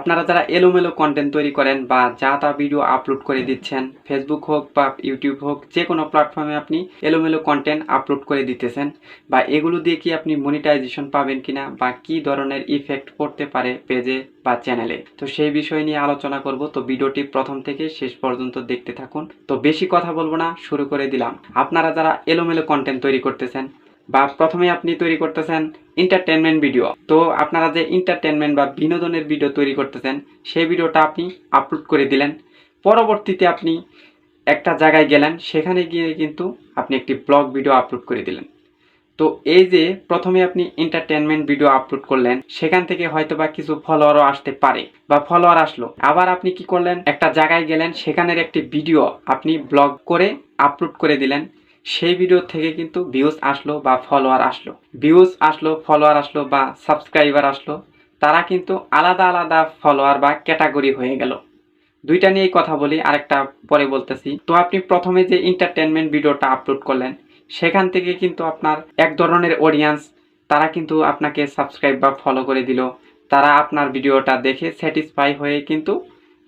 আপনারা যারা এলোমেলো কন্টেন্ট তৈরি করেন বা যা তা ভিডিও আপলোড করে দিচ্ছেন ফেসবুক হোক বা ইউটিউব হোক, যে কোনো প্ল্যাটফর্মে আপনি এলোমেলো কন্টেন্ট আপলোড করে দিতেছেন বা এগুলো দিয়ে কি আপনি মনিটাইজেশন পাবেন কিনা বা কি ধরনের ইফেক্ট পড়তে পারে পেজে বা চ্যানেলে তো সেই বিষয় নিয়ে আলোচনা করব। তো ভিডিওটি প্রথম থেকে শেষ পর্যন্ত দেখতে থাকুন। তো বেশি কথা বলব না, শুরু করে দিলাম। আপনারা যারা এলোমেলো কন্টেন্ট তৈরি করতেছেন বা প্রথমে আপনি তৈরি করতেছেন এন্টারটেনমেন্ট ভিডিও তো আপনারা যে এন্টারটেনমেন্ট বা বিনোদনের ভিডিও তৈরি করতেছেন, সেই ভিডিওটা আপনি আপলোড করে দিলেন। পরবর্তীতে আপনি একটা জায়গায় গেলেন, সেখানে গিয়ে কিন্তু আপনি একটি ব্লগ ভিডিও আপলোড করে দিলেন। তো এই যে প্রথমে আপনি এন্টারটেনমেন্ট ভিডিও আপলোড করলেন, সেখান থেকে হয়তো বা কিছু ফলোয়ারও আসতে পারে বা ফলোয়ার আসলো। আবার আপনি কি করলেন? একটা জায়গায় গেলেন, সেখানের একটি ভিডিও আপনি ব্লগ করে আপলোড করে দিলেন। সেই ভিডিও থেকে কিন্তু ভিউজ আসলো বা ফলোয়ার আসলো। ভিউজ আসলো ফলোয়ার আসলো বা সাবস্ক্রাইবার আসলো, তারা কিন্তু আলাদা আলাদা ফলোয়ার বা ক্যাটাগরি হয়ে গেল। দুইটা নিয়েই কথা বলি, আরেকটা পরে বলতেছি। তো আপনি প্রথমে যে এন্টারটেনমেন্ট ভিডিওটা আপলোড করলেন, সেখান থেকে কিন্তু আপনার এক ধরনের অডিয়েন্স তারা কিন্তু আপনাকে সাবস্ক্রাইব বা ফলো করে দিল। তারা আপনার ভিডিওটা দেখে স্যাটিসফাই হয়ে কিন্তু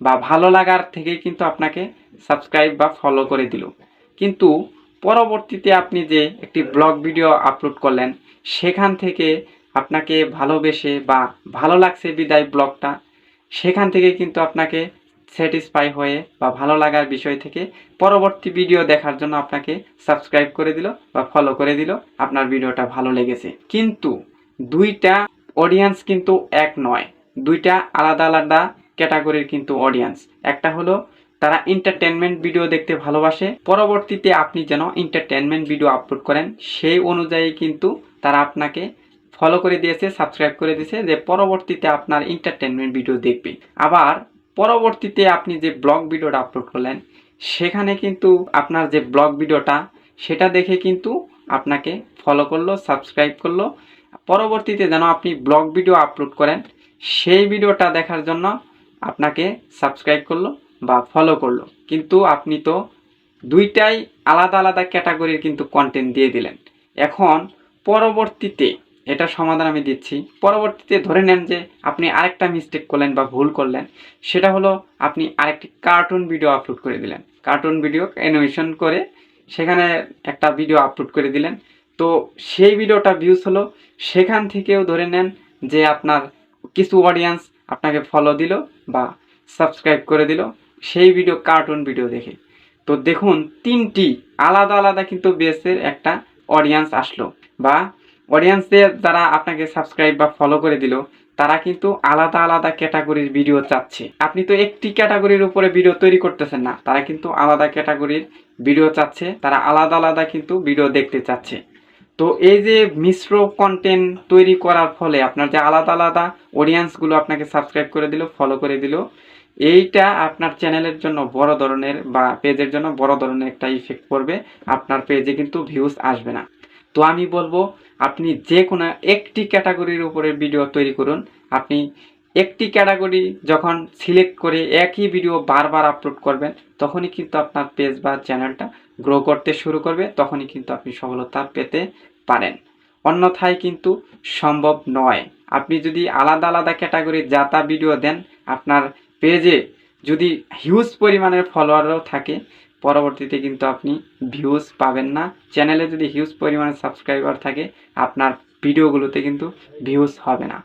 বা ভালো লাগার থেকে কিন্তু আপনাকে সাবস্ক্রাইব বা ফলো করে দিল। কিন্তু পরবর্তীতে আপনি যে একটি ব্লগ ভিডিও আপলোড করলেন, সেখান থেকে আপনাকে ভালোবেসে বা ভালো লাগছে বিদায় ব্লগটা, সেখান থেকে কিন্তু আপনাকে স্যাটিসফাই হয়ে বা ভালো লাগার বিষয় থেকে পরবর্তী ভিডিও দেখার জন্য আপনাকে সাবস্ক্রাইব করে দিল বা ফলো করে দিল। আপনার ভিডিওটা ভালো লেগেছে। কিন্তু দুইটা অডিয়েন্স কিন্তু এক নয়। দুইটা আলাদা আলাদা ক্যাটাগরির কিন্তু অডিয়েন্স একটা হলো তারা এন্টারটেনমেন্ট ভিডিও দেখতে ভালোবাসে। পরবর্তীতে আপনি যেন এন্টারটেনমেন্ট ভিডিও আপলোড করেন, সেই অনুযায়ী কিন্তু তারা আপনাকে ফলো করে দিয়েছে সাবস্ক্রাইব করে দিয়েছে যে পরবর্তীতে আপনার এন্টারটেনমেন্ট ভিডিও দেখবে। আবার পরবর্তীতে আপনি যে ব্লগ ভিডিওটা আপলোড করলেন, সেখানে কিন্তু আপনার যে ব্লগ ভিডিওটা সেটা দেখে কিন্তু আপনাকে ফলো করল সাবস্ক্রাইব করল। পরবর্তীতে যেন আপনি ব্লগ ভিডিও আপলোড করেন, সেই ভিডিওটা দেখার জন্য আপনাকে সাবস্ক্রাইব করল। বা ফলো করল। কিন্তু আপনি তো দুইটাই আলাদা আলাদা ক্যাটাগরির কিন্তু কন্টেন্ট দিয়ে দিলেন। এখন পরবর্তীতে এটা সমাধান আমি দিচ্ছি। পরবর্তীতে ধরে নেন যে আপনি আরেকটা মিস্টেক করলেন বা ভুল করলেন, সেটা হলো আপনি আরেকটি কার্টুন ভিডিও আপলোড করে দিলেন। কার্টুন ভিডিও অ্যানিমেশন করে সেখানে একটা ভিডিও আপলোড করে দিলেন। তো সেই ভিডিওটা ভিউজ হলো। সেখান থেকেও ধরে নেন যে আপনার কিছু অডিয়েন্স আপনাকে ফলো দিল বা সাবস্ক্রাইব করে দিল। সেই ভিডিও কার্টুন ভিডিও দেখে। তো দেখুন, তিনটি আলাদা আলাদা কিন্তু বেসের একটা অডিয়েন্স আসলো। বা অডিয়েন্সদের যারা আপনাকে সাবস্ক্রাইব বা ফলো করে দিল, তারা কিন্তু আলাদা আলাদা ক্যাটাগরির ভিডিও চাচ্ছে। আপনি তো একটি ক্যাটাগরির উপরে ভিডিও তৈরি করতেছেন না, তারা কিন্তু আলাদা ক্যাটাগরির ভিডিও চাচ্ছে, তারা আলাদা আলাদা কিন্তু ভিডিও দেখতে চাচ্ছে। তো এই যে মিশ্র কন্টেন্ট তৈরি করার ফলে আপনার যে আলাদা আলাদা অডিয়েন্সগুলো আপনাকে সাবস্ক্রাইব করে দিল ফলো করে দিল এইটা আপনার চ্যানেলের জন্য বড় ধরনের বা পেজের জন্য বড় ধরনের একটা ইফেক্ট পড়বে। আপনার পেজে কিন্তু ভিউজ আসবে না। তো আমি বলব, আপনি যে কোনো একটি ক্যাটাগরির উপরে ভিডিও তৈরি করুন। আপনি একটি ক্যাটাগরি যখন সিলেক্ট করে একই ভিডিও বারবার আপলোড করবেন, তখনই কিন্তু আপনার পেজ বা চ্যানেলটা গ্রো করতে শুরু করবে, তখনই কিন্তু আপনি সফলতা পেতে পারেন। অন্যথায় কিন্তু সম্ভব নয়। আপনি যদি আলাদা আলাদা ক্যাটাগরির যাতা ভিডিও দেন, আপনার পেজে যদি হিউজ পরিমাণের ফলোয়ারও থাকে, পরবর্তীতে কিন্তু আপনি ভিউজ পাবেন না। চ্যানেলে যদি হিউজ পরিমাণে সাবস্ক্রাইবার থাকে, আপনার ভিডিওগুলোতে কিন্তু ভিউজ হবে না।